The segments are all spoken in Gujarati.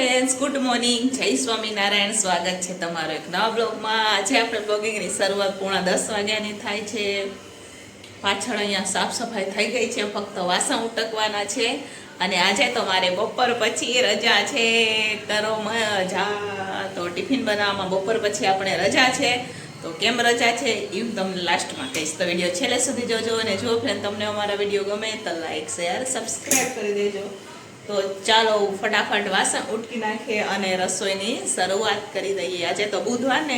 ફ્રેન્ડ્સ ગુડ મોર્નિંગ જય સ્વામિનારાયણ. સ્વાગત છે તમારો એક નવા બ્લોગમાં. આજે આપણે બ્લોગિંગની શરૂઆત પૂણા દસ વાગ્યાની થાય છે. પાછળ અહીંયા સાફ સફાઈ થઈ ગઈ છે. ફક્ત વાસણ ઉટકવાના છે. અને આજે તો મારે બપોર પછી રજા છે. કરો મજા તો ટિફિન બનાવવામાં બપોર પછી આપણે રજા છે. તો કેમ રજા છે એ તમને લાસ્ટમાં કહીશ. તો વીડિયો છેલ્લે સુધી જોજો અને જો ફ્રેન્ડ તમને અમારા વીડિયો ગમે તો લાઈક શેર સબસ્ક્રાઈબ કરી દેજો. તો ચાલો ફટાફટ વાસણ ઉટકી નાખીએ અને રસોઈની શરૂઆત કરી દઈએ. આજે તો બુધવાર ને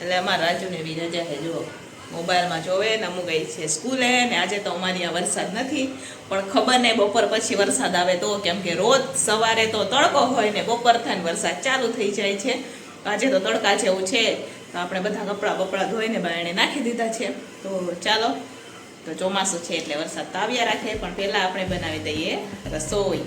એટલે અમારા રાજુને બી રજા છે જુઓ, મોબાઈલમાં જોવે ને અમુક ગઈ છે સ્કૂલે ને આજે તો અમારી આ વરસાદ નથી, પણ ખબર ને બપોર પછી વરસાદ આવે તો, કેમ કે રોજ સવારે તો તડકો હોય ને બપોર થાય વરસાદ ચાલુ થઈ જાય છે. આજે તો તડકા જેવું છે, તો આપણે બધા કપડાં બપડા ધોઈને બાયણે નાખી દીધા છે. તો ચાલો, તો ચોમાસું છે એટલે વરસાદ તો આવ્યા રાખે, પણ પહેલાં આપણે બનાવી દઈએ રસોઈ.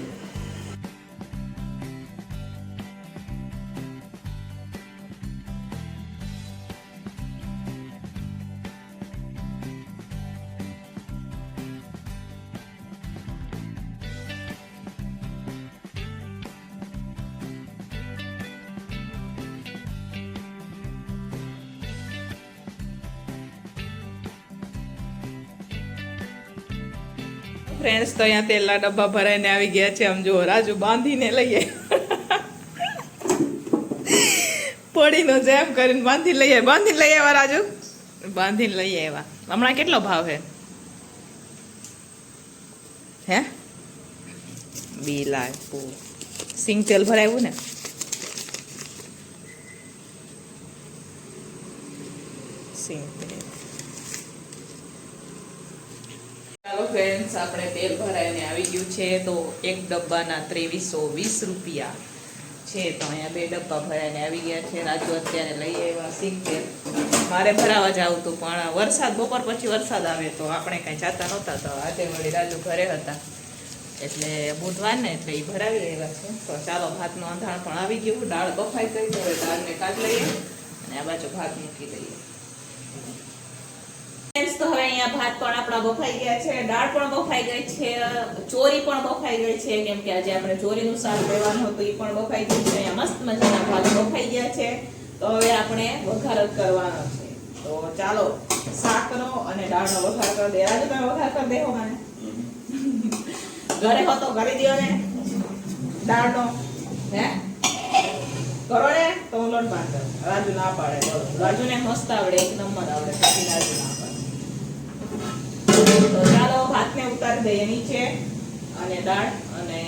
ફ્રેન્ડ્સ તો અહીંયા તેલના ડબ્બા ભરાઈને આવી ગયા છે. આમ જો રાજુ બાંધીને લઈએ પડીનો જેમ કરીને બાંધી લઈએ બાંધીને લઈ આવ્યા રાજુ? બાંધીને લઈ આવ્યા હમણાં કેટલો ભાવ હે? હે? બી લાખ સિંગ તેલ ભરાયું ને? સિંગ તેલ ચાલો ફ્રેન્ડ્સ, આપણે તેલ ભરાઈને આવી ગયું છે તો એક ડબ્બાના ત્રેવીસો વીસ રૂપિયા છે. તો અહીંયા બે ડબ્બા ભરાઈને આવી ગયા છે. રાજુ અત્યારે લઈ આવ્યા સિત્તેર. મારે ભરાવા જવું હતું, પણ વરસાદ, બપોર પછી વરસાદ આવે તો આપણે કાંઈ જાતા નહોતા, તો આજે વળી રાજુ ઘરે હતા. એટલે બુધવાર ને એટલે એ ભરાવી આવ્યા છે. તો ચાલો ભાતનું અંધાણ પણ આવી ગયું. દાળ બફાઈ કરી હવે દાળને કાઢ લઈએ અને આ બાજુ ભાત મૂકી દઈએ. આપણા બફાઈ ગયા છે, દાળ પણ બફાઈ ગઈ છે, ચોરી પણ બફાઈ ગઈ છે, કેમ કે આજે આપણે ચોરીનું શાક લેવાનું હતું ગયું છે, અહીંયા ગયા છે. તો હવે આપણે વઘાર જ કરવાનો ચાલો, શાકનો અને દાળનો વઘાર કરી દે. આજે તમે કરી દેવો ઘરે હો કરી દો ને. દાળનો. હે? કરો ને, તો રાજુ ના પાડે. રાજુને મસ્ત આવડે, એક નંબર આવડે, પછી તો ચાલો ભાતને ઉતારી દઈએ નીચે અને દાળ અને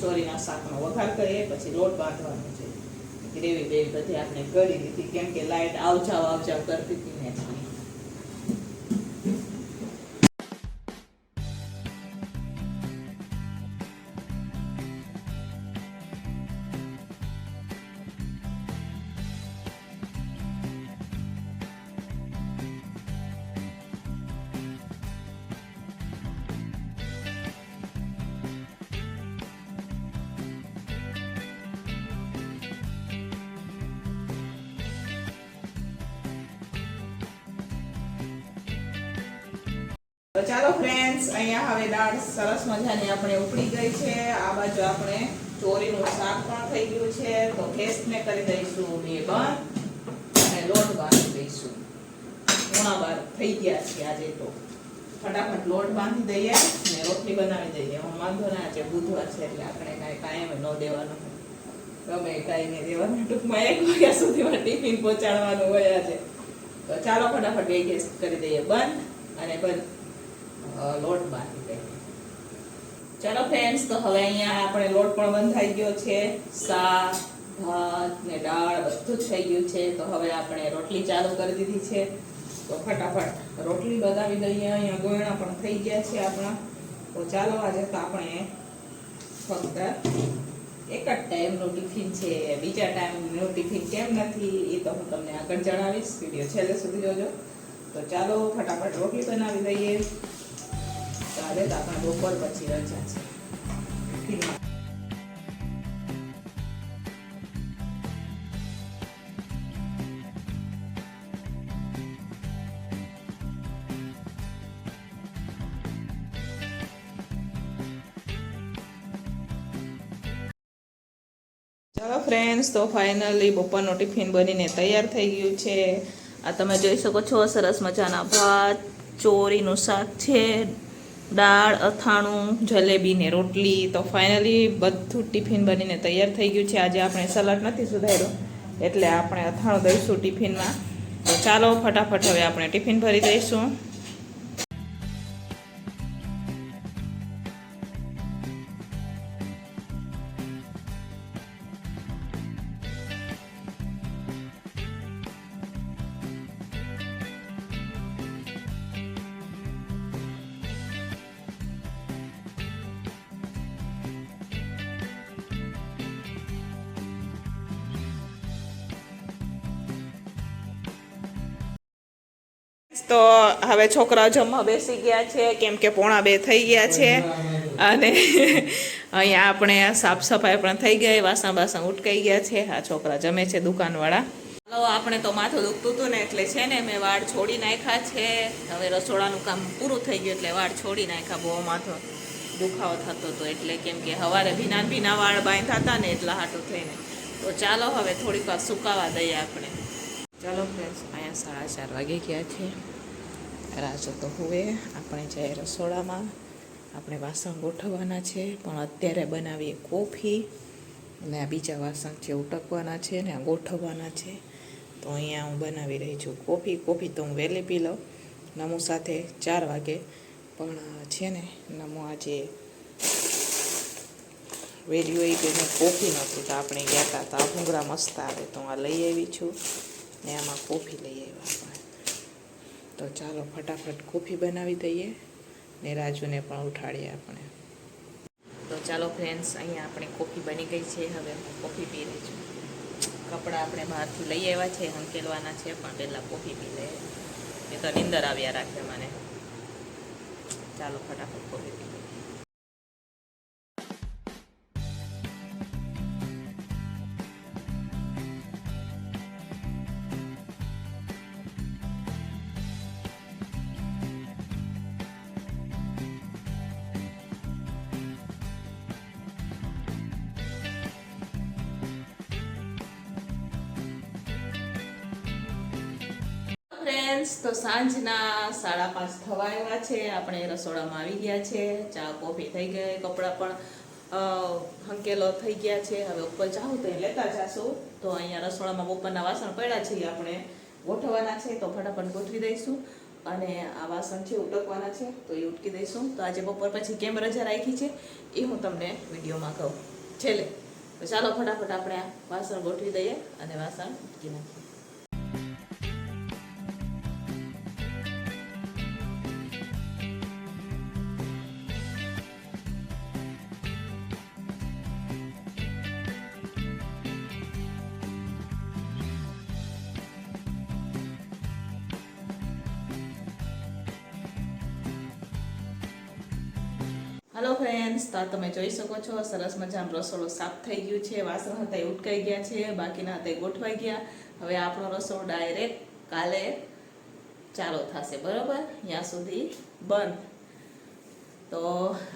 ચોરીના શાકનો વઘાર કરીએ, પછી લોટ બાંધવાનો છે. ગ્રેવી બેવી બધી આપણે કરી દીધી કેમ કે લાઇટ આવજાવ આવજાવ કરતી હતી ને. તો ચાલો ફ્રેન્ડ્સ અહીંયા હવે દાળ સરસ મજાની આપણે ઉકળી ગઈ છે. આ બાજુ આપણે ચોરીનું શાક પણ થઈ ગયું છે. તો ગેસને કરી દઈશું બે બંધ અને લોટ બાંધી દઈશું. ઘણા બાર થઈ ગયા છે આજે તો. ફટાફટ લોટ બાંધી દઈએ ને રોટલી બનાવી દઈએ. હું વાંધો ના છે બુધવાર છે એટલે આપણે કાંઈ કાયમ ન દેવાનું. ગમે કાંઈ નહીં દેવાનું. ટૂંકમાં એક વાગ્યા સુધીમાં ટિફિન પહોંચાડવાનું હોય આજે. તો ચાલો ફટાફટ બે ગેસ કરી દઈએ. બંધ અને બંધ. લોટ બાંધી દઈએ ચાલો ફ્રેન્ડ્સ તો હવે અહીંયા આપણે લોટ પણ બંધાઈ ગયો છે. શાક, ભાત ને દાળ બધું થઈ ગયું છે. તો હવે આપણે રોટલી ચાલુ કરી દીધી છે. તો ફટાફટ રોટલી બનાવી દઈએ. અહીંયા ગોયણા પણ થઈ ગયા છે આપણા. તો ચાલો આજે તો આપણે ફક્ત એક જ ટાઈમનું ટિફિન છે. બીજા ટાઈમનું ટિફિન કેમ નથી, એ તો હું તમને આગળ જણાવીશ. વીડિયો છેલ્લે સુધી જોજો. તો ચાલો ફટાફટ રોટલી બનાવી દઈએ. આજે તો બપોર પછી રજા છે. ચાલો ફ્રેન્ડ્સ તો ફાઇનલી બપોરનો ટિફિન બનીને તૈયાર થઈ ગયું છે. આ તમે જોઈ શકો છો, સરસ મજાના ભાત, ચોરીનું શાક છે દાળ, અથાણું, જલેબી ને રોટલી. તો ફાઇનલી બધું ટિફિન બનીને તૈયાર થઈ ગયું છે. આજે આપણે સલાડ નથી સુધાર્યો. એટલે આપણે અથાણું દઈશું ટિફિનમાં તો ચાલો ફટાફટ હવે આપણે ટિફિન ભરી દઈશું. તો હવે છોકરાઓ જમવા બેસી ગયા છે, કેમ કે પોણા બે થઈ ગયા છે. અને અહીંયા આપણે સાફ સફાઈ પણ થઈ ગઈ, વાસણ બાસણ ઉટકાઈ ગયા છે. આ છોકરા જમે છે દુકાનવાળા. હલો, આપણે તો માથું દુખતું હતું ને, એટલે છે ને મેં વાળ છોડી નાખ્યા છે. હવે રસોડાનું કામ પૂરું થઈ ગયું એટલે વાળ છોડી નાખ્યા, બહુ માથો દુખાવો થતો હતો. એટલે કેમ કે સવારે ભીના ભીના વાળ બાંધતા હતા ને, એટલા હાટું થઈને. તો ચાલો હવે થોડીક વાર સુકાવા દઈએ આપણે. ચાલો ફ્રેન્ડ્સ અહીંયા સાડા ચાર વાગે ગયા છે. રાજો તો હવે આપણે જઈએ રસોડામાં આપણે વાસણ ગોઠવવાના છે, પણ અત્યારે બનાવીએ કોફી અને આ બીજા વાસણ છે ઉટકવાના છે, ને આ ગોઠવવાના છે. તો અહીંયા હું બનાવી રહી છું કોફી. કોફી તો હું વહેલી પી લઉં, નમુ સાથે ચાર વાગે. પણ છે ને, નમો આજે વહેલી હોય મેં કોફી નહોતી, તો આપણે ગયા હતા તો આ ભૂંગળા મસ્ત આવે, તો હું આ લઈ આવી છું. ને આમાં કોફી લઈ આવ્યા તો ચાલો ફટાફટ કોફી બનાવી દઈએ ને રાજુને પણ ઉઠાડીએ આપણે. તો ચાલો ફ્રેન્ડ્સ અહીંયા આપણે કોફી બની ગઈ છે. હવે હું કોફી પી રહી છું. કપડાં આપણે બહારથી લઈ આવ્યા છે, હંકેલવાના છે, પણ પહેલાં કોફી પી લઈએ. એ તો નિંદર આવ્યા રાખે મને. ચાલો ફટાફટ કોફી ફ્રેન્ડ્સ તો સાંજના સાડા પાંચ થવા આવ્યા છે. આપણે રસોડામાં આવી ગયા છે. ચા, કોફી થઈ ગઈ, કપડાં પણ હંકેલો થઈ ગયા છે. હવે ઉપર જાઉં તો લેતા જાશું. તો અહીંયા રસોડામાં બપોરના વાસણ પડ્યા છે આપણે ગોઠવવાના છે. તો ફટાફટ ગોઠવી દઈશું. અને આ વાસણ છે, ઉટકવાના છે, તો એ ઉટકી દઈશું. તો આજે બપોર પછી કેમ રજા રાખી છે, એ હું તમને વિડીયોમાં કહું. છેલ્લે. તો ચાલો ફટાફટ આપણે આ વાસણ ગોઠવી દઈએ અને વાસણ ઉટકી નાખીએ. હેલો ફ્રેન્ડ્સ તો તમે જોઈ શકો છો, સરસ મજાનું રસોડું સાફ થઈ ગયું છે, વાસણ હતા એ ઉટકાઈ ગયા છે, બાકીના હતા ગોઠવાઈ ગયા. હવે આપણો રસોડો ડાયરેક્ટ કાલે ચાલો થશે, બરોબર? ત્યાં સુધી બંધ. તો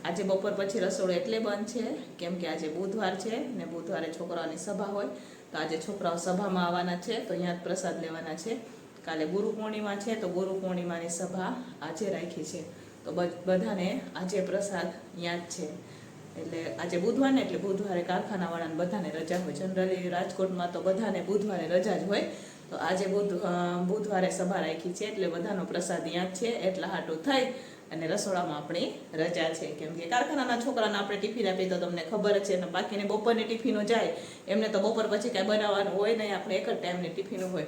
આજે બપોર પછી રસોડું એટલે બંધ છે, કેમ કે આજે બુધવાર છે ને બુધવારે છોકરાઓની સભા હોય. તો આજે છોકરાઓ સભામાં આવવાના છે, તો અહીંયા જ પ્રસાદ લેવાના છે. કાલે ગુરુ પૂર્ણિમા છે, તો ગુરુ પૂર્ણિમાની સભા આજે રાખી છે. તો બધાને આજે પ્રસાદ યાદ છે. એટલે આજે બુધવાર ને એટલે બુધવારે કારખાનાવાળાને બધાને રજા હોય. જનરલી રાજકોટમાં તો બધાને બુધવારે રજા જ હોય. તો આજે બુધ બુધવારે સભા રાખી છે, એટલે બધાનો પ્રસાદ યાદ છે, એટલા હાટું થઈ અને રસોડામાં આપણી રજા છે. કેમ કે કારખાનાના છોકરાને આપણે ટિફિન આપીએ તો તમને ખબર જ છે અને બાકીને બપોરની ટિફિનો જાય. એમને તો બપોર પછી કાંઈ બનાવવાનું હોય નહીં, આપણે એક જ ટાઈમની ટિફિનો હોય.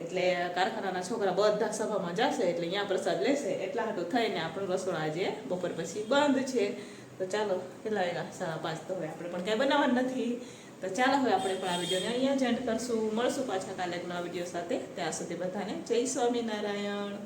એટલે કારખાનાના છોકરા બધા સભામાં જશે એટલે અહીંયા પ્રસાદ લેશે. એટલા હાટું થઈને આપણું રસોડા આજે બપોર પછી બંધ છે. તો ચાલો, કેટલા વાગ્યા? સાડા પાંચ તો હવે આપણે પણ કાંઈ બનાવવાનું નથી. તો ચાલો હવે આપણે પણ આ વિડીયોને અહીંયા જ એન્ડ કરશું. મળશું પાછા કાલે એક નવા વીડિયો સાથે. ત્યાં સુધી બધાને જય સ્વામિનારાયણ.